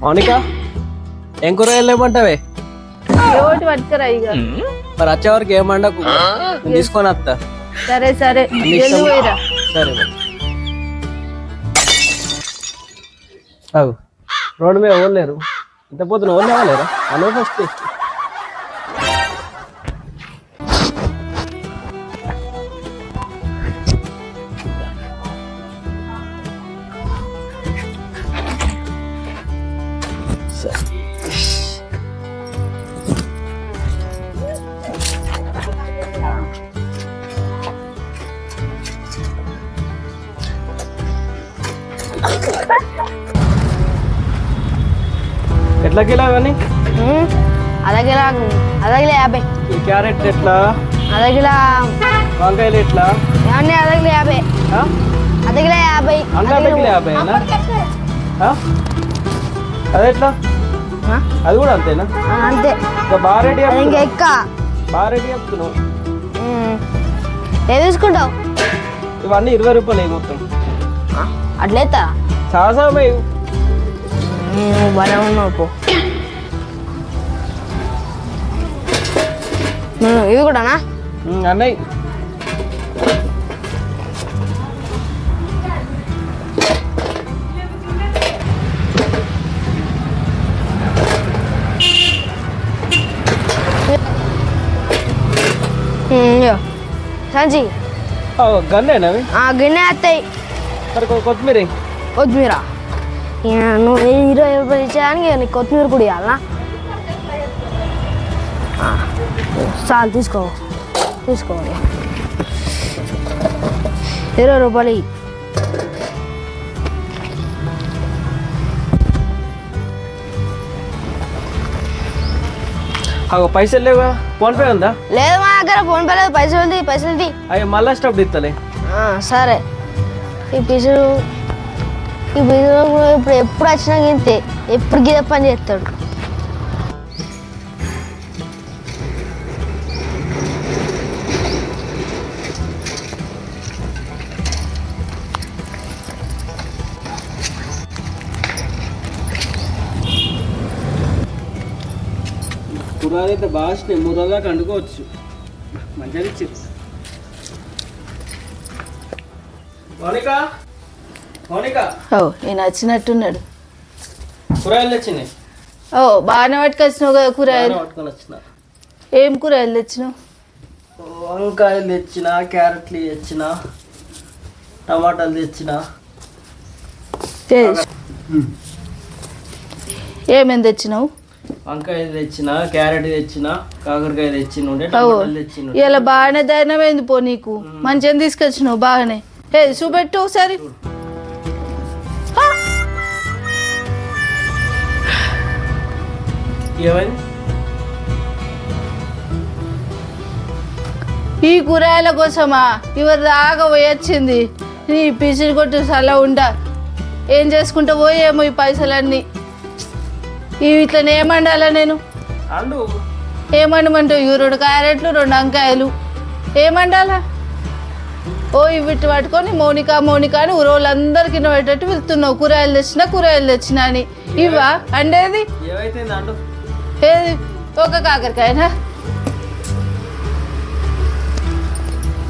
మౌనిక ఏం పట్టుకురా ఇక? మరి వచ్చే వరకు ఏమండకు నేను తీసుకొని వస్తా. సరే సరే. పోయిరా. సరే మరి. అవు రోడ్డు మీద ఓడలేరు ఇంత పొద్దున ఓడలే వాళ్ళేరా అనే ఫస్ట్ ఎట్లా కిలో కానీ అదగిలా అదగిలే యాభై. ఈ క్యారెట్ ఎట్లా? అదగిలా వంకాయలు ఎట్లా? ఏమన్నా అదగిలే యాభై. ఆ? అదగిలే యాభై. అన్నీ యాభైనా? ఆ? అది ఎట్లా? అది కూడా అంతేనా? అంతే. బాగా రెడీ ఇంకా ఎక్క. బాగా రెడీ చెప్తున్నావు. ఏది తీసుకుంటావు? ఇవన్నీ ఇరవై రూపాయలు అయ్యి మొత్తం. అట్లయితా సాహసమే. బాగా ఉన్నావు పో ఉమ్, ఇవి కూడానా అన్నయ్య ఉమ్, ఇగో. సంచి ఓ, గన్నేనా అవి ఆ గిన్నె వస్తాయి మరి కొ- కొత్తిమీర ఎయ్. కొత్తిమీర ఇక నువ్వు ఇరవై రూపాయలు ఇచ్చేదానికి ఇక నీకు కొత్తిమీర కూడా ఇవ్వాలనా ఆ, చాలు తీసుకో. తీసుకో ఇక. ఇరవై రూపాయలు. అగో పైసలు లేవా? ఫోన్ పే ఉందా? లేదు మా దగ్గర ఫోన్ పే లేదు పైసలు తీ పైసలు తీ అవి మళ్ళా స్టప్ ఇస్తలే ఆ, సరే. ఈ పిసుడు ఈ పిసుడు ఇప్పుడు ఎప్పుడు వచ్చినా గింతే ఎప్పుడు గిద పని చేస్తాడు. కూరగాయలు అయితే బాగా వచ్చినాయి మూడు రోజులు దాకా మంచిగా ఇచ్చింది మౌనిక? ఓ నేను వచ్చినట్టున్నాడు. కూరగాయలు తెచ్చినాయి ఓ బాగానే పట్టుకొచ్చినావు కదా కూరగాయలు. బాగానే పట్టుకొని వచ్చిన. ఏం కూరగాయలు తెచ్చినావు? వంకాయలు తెచ్చిన క్యారెట్లు తెచ్చిన టమాటాలు తెచ్చిన. తెచ్చు. ఏమేం తెచ్చినావు? వంకాయలు తెచ్చిన క్యారెట్ తెచ్చిన కాకరకాయ తెచ్చిన ఇలా బాగానే ధైర్యమైంది పో నీకు. మంచిగా తీసుకొచ్చినావు బాగానే. ఏ చూపెట్టు ఒకసారి. ఈ కూరగాయల కోసమా? ఇవరి దాకా పోయొచ్చింది. నీ పిసిరి కొట్టు సలా ఉండ. ఏం చేసుకుంటా పోయేమో ఈ పైసలన్నీ. ఇవి ఇట్లా ఏమండాలా నేను? అండు. ఏమండమంటావు ఇవి రెండు క్యారెట్లు రెండు వంకాయలు. ఏమండాలా? ఓ ఇవి పట్టుకొని మౌనిక మౌనిక అని ఊరోళ్ళందరికీ పెట్టేట్టు వెళ్తున్నావు కూరగాయలు తెచ్చినా కూరగాయలు తెచ్చినా అని. ఇవా అండేది అండు? ఏది? ఒక కాకరకాయనా?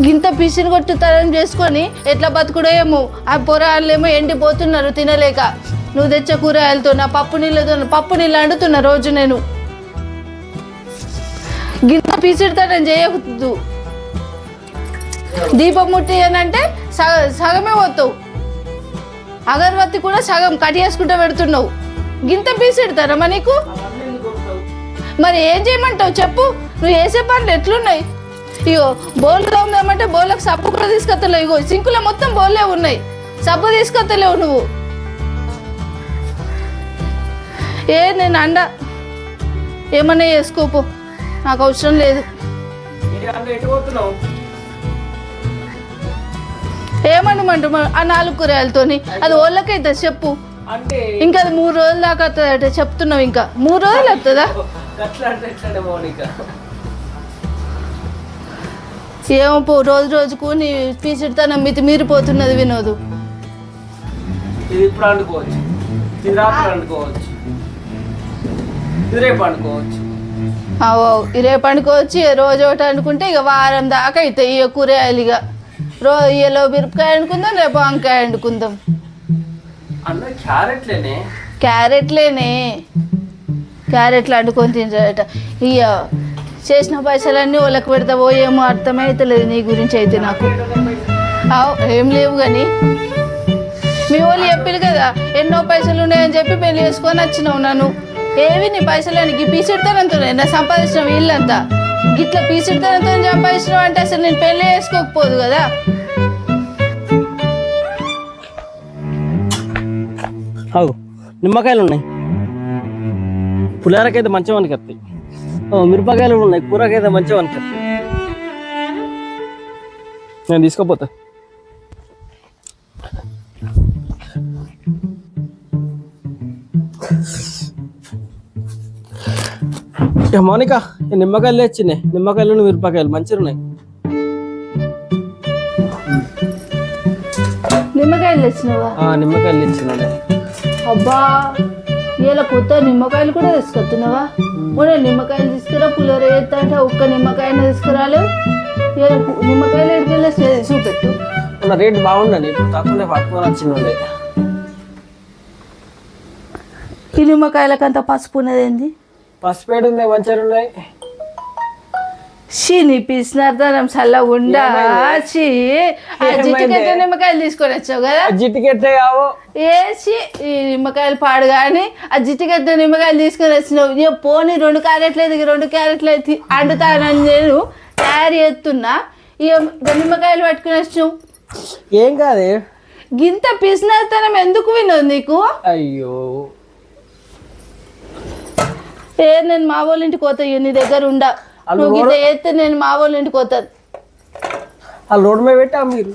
గింత పిసిని కొట్టుతనం చేసుకొని ఎట్లా బతుకుడో ఏమో. ఆ పొరాళ్ళేమో ఎండిపోతున్నారు తినలేక. నువ్వు తెచ్చే కూరగాయలతో నా పప్పు నీళ్ళతో పప్పు నీళ్ళు అండుతున్నా రోజు నేను. గింత పిసిడితనం చేయకూడదు దీపం ముట్టి అంటే సగ సగమే పోతావు. అగరబత్తి కూడా సగం కట్ చేసుకుంటూ పెడుతున్నావు. గింత పీసిడతారమ్మా నీకు? మరి ఏం చేయమంటావు చెప్పు? నువ్వు వేసే పనులు ఎట్లున్నాయి? ఇగో బోల్ తోమదామంటే బోళ్ళకి సబ్బు కూడా తీసుకొత్తలేవు ఇగో సింకులో మొత్తం బోల్లే ఉన్నాయి. సబ్బు తీసుకొత్తలేవు నువ్వు. ఏ నేను అండ. ఏమన్నా చేసుకోపో నాకు అవసరం లేదు. అంటే ఏమనమంటు ఆ నాలుగు కూరగాయలతోని. అది ఓళ్ళకైతే చెప్పు. అంటే ఇంకా అది మూడు రోజుల దాకా వస్తుందట చెప్తున్నావు ఇంకా. మూడు రోజులు వస్తుందా ఏమో పో రోజు రోజుకు నీ పీసిడితనం మితి మీరిపోతున్నది వినోదు. ఇది ఇప్పుడు వండుకోవచ్చు ఇది రాత్రి వండుకోవచ్చు రేపు అవు రోజు ఒకటి అనుకుంటే ఇక వారం దాకా అవుతాయి ఇక కూరగాయలు ఇక. రో ఇయ్యలో మిరపకాయ అనుకుందాం రేపు వంకాయ వండుకుందాం అన్న క్యారెట్లేనే. క్యారెట్లేనే. క్యారెట్లు వండుకొని తింటారట. ఇక చేసిన పైసలన్నీ వాళ్ళకి పెడతావో ఏమో అర్థమైతలేదు నీ గురించి అయితే నాకు. ఏం లేవు కానీ మీ వాళ్ళు చెప్పారు కదా ఎన్నో పైసలు ఉన్నాయని చెప్పి పెళ్ళి చేసుకొని వచ్చినావు నన్ను. ఏవి నీ పైసలు పీసిడతానంతో నా సంపాదించిన వీళ్ళంతా. గిట్లా పీసెడతానంతో సంపాదించినావు అంటే అసలు నేను పెళ్ళి చేసుకోకపోదు కదా. అవు నిమ్మకాయలు ఉన్నాయి పులిహోరకైతే మంచిగా ఓ మిరపకాయలు ఉన్నాయి. కూరకైతే మంచిగా వస్తాయి నేను తీసుకోపోతా. మౌనిక నిమ్మకాయలు తెచ్చినాయి నిమ్మకాయలు మిరపకాయలు మంచిగా ఉన్నాయి. నిమ్మకాయలు తెచ్చినావా? నిమ్మకాయలు తెచ్చినాయి అబ్బా! ఇలా కొత్త నిమ్మకాయలు కూడా తీసుకొస్తున్నావా? మొన్న నిమ్మకాయలు తీసుకురా పులిహోర చేస్తా అంటే ఒక్క నిమ్మకాయని తీసుకురాలు ఇలా నిమ్మకాయలు ఎడికెళ్ళి చూపెట్టు. మన రేట్ బాగుండండి ఇప్పుడు తక్కువనే పట్టుకొని వచ్చిండే ఈ నిమ్మకాయలకంత పసుపు ఉన్నది ఏంది? పసుపేడు ఉంది మంచిగా ఉన్నాయి షీ నీ చల్లగా ఉండా షీ ఆ నిమ్మకాయలు తీసుకొని వచ్చావు కదా? జిట్టుకెట్టే కావు. ఏసి ఈ నిమ్మకాయలు పాడు కానీ ఆ జిట్టుకెట్ట నిమ్మకాయలు తీసుకొని వచ్చినావు. పోనీ రెండు క్యారెట్లు రెండు క్యారెట్లు ఎత్తి అండుతానని నేను తయారు చేస్తున్నా. ఇక నిమ్మకాయలు పట్టుకుని వచ్చినావు. ఏం కాదే? గింత పిసినతనం ఎందుకు వినోదు నీకు? అయ్యో. ఏ నేను మా వాళ్ళ ఇంటికి పోతా ఇక నీ దగ్గర ఉండా. నువ్వు చేస్తే నేను మా వాళ్ళ ఇంటికి పోతాను. ఆ రోడ్డు మీద పెట్టా మీరు?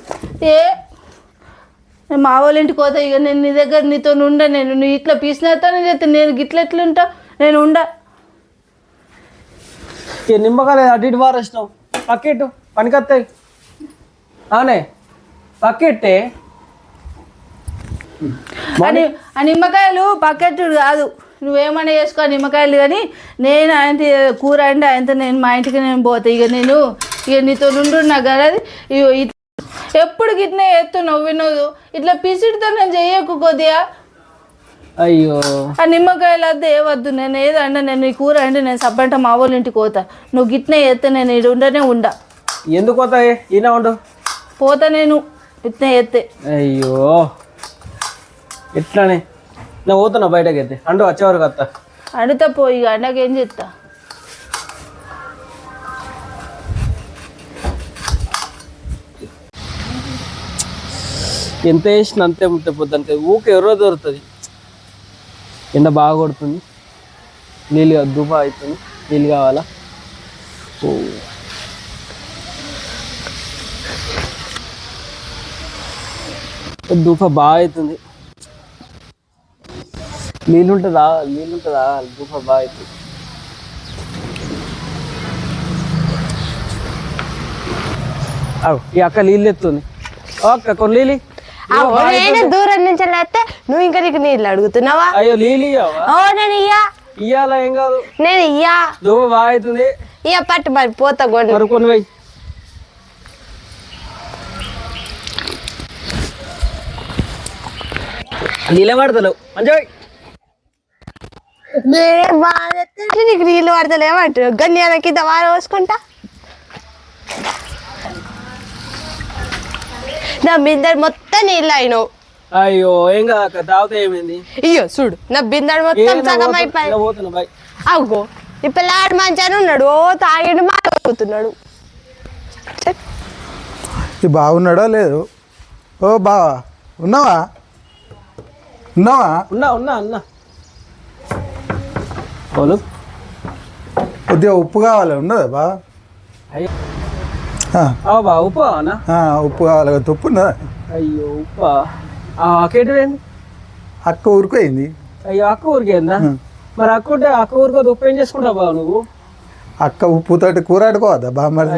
ఏ? నేను మా వాళ్ళ ఇంటికి పోతా ఇక నేను నీ దగ్గర నీతో ఉండ నేను నువ్వు ఇట్లా పీసినతానే చేస్తే నేను గిట్ల ఎట్లుంటా? నేను ఉండ. ఈ నిమ్మకాయలు అటు ఇటు పారేసినావు పక్కెట్టు పనికొస్తాయి అవునే పక్కెట్టే అని ఆ నిమ్మకాయలు పక్కెట్టుడు కాదు. నువ్వేమన్నా చేసుకో నిమ్మకాయలు కానీ నేను ఆయన కూర అంటే ఆయనతో నేను మా ఇంటికి నేను పోతా. ఇక నేను ఇక నీతో నుండు నాకు కదా అది ఇగో ఇట్- ఎప్పుడు గిట్నే ఎత్తున్నావు వినోదు? ఇట్లా పిసిడితో నేను చెయ్యకు కొద్దిగా. అయ్యో. ఆ నిమ్మకాయలు వద్ద ఏ వద్దు. నేను ఏదంటే నేను ఈ కూర అంటే నేను సబ్బంట మా వాళ్ళ ఇంటికి పోతా. నువ్వు గిట్నే ఎత్తే నేను ఇది ఉండనే ఉండా. ఎందుకు పోతాయి? ఈయన ఉండు. పోతా నేను ఇట్నే ఎత్తే అయ్యో. ఎట్లానే? నేను పోతున్నా బయటకి అయితే అంటూ వచ్చేవరకు వస్తా అడుగుతా పోయి ఇక నాకేం చెప్తా? ఎంత వేసిన అంతే ముట్టే పొద్దు ఊకే ఎవరో దొరుకుతుంది. ఎండ బాగా కొడుతుంది. నీళ్ళు దుబ్బా అవుతుంది. నీళ్ళు కావాలా? ఓ. దుఫ బాగా అవుతుంది. నీళ్ళు ఉంటుందా నీళ్ళు ఉంటుందా దుఫ బాగా ఈ అక్క నీళ్ళు ఎత్తుంది. ఓ అక్క కొన్ని నీళ్ళు నేను దూరం నుంచి లేస్తే నువ్వు ఇంకా నీకు నీళ్ళు అడుగుతున్నావా? అయ్యో నీళ్ళు ఓ నేను ఇయ్యా. ఇయ్యాల ఏం కాదు. నేను ఇయ్యా. దువ్వ బాగా అవుతుంది ఇయ్య పట్టు మరి పోతా గొడ్డు మరి కొన్ని పోయి నీళ్ళే పడతలేవు మంచిగా. నేనే బాగా ఎత్తుంటే నీకు నీళ్ళు పడతలేమంటారు గన్యాల కింద వార పోసుకుంటా నా బిందెడు మొత్తం నీళ్ళు అయినావు అయ్యో ఏం కాదు అక్క తాగితే ఏమైంది ఇయ్యో చూడు నా బిందెడు మొత్తం సగం పోతున్నా, అయిపోయి నా పోతున్నా బాయ్ అగ్గో ఈ పిల్లాడు మంచిగానే ఉన్నాడు ఓ తాగిడు మాట్లాడుతున్నాడు బాగున్నాడా లేదు ఓ బావా ఉన్నావా ఉన్నావా ఉన్నా ఉన్నా అన్నా పోలు కొద్దిగా ఉప్పు కావాలి ఉన్నదా బా? బా ఉప్పు ఆ, ఉప్పు కావాలి ఉప్పు ఉన్నదా? అయ్యో ఉప్ప కేటవేంది అక్క ఊరిపోయింది అయ్యో అక్క ఊరికేందా మరి అక్క ఉంటే అక్క ఊరికోతే ఉప్పు ఏం చేసుకుంటావు బావ నువ్వు? అక్క ఉప్పుతోటి కూర ఆడుకోవద్దా బామ్మడి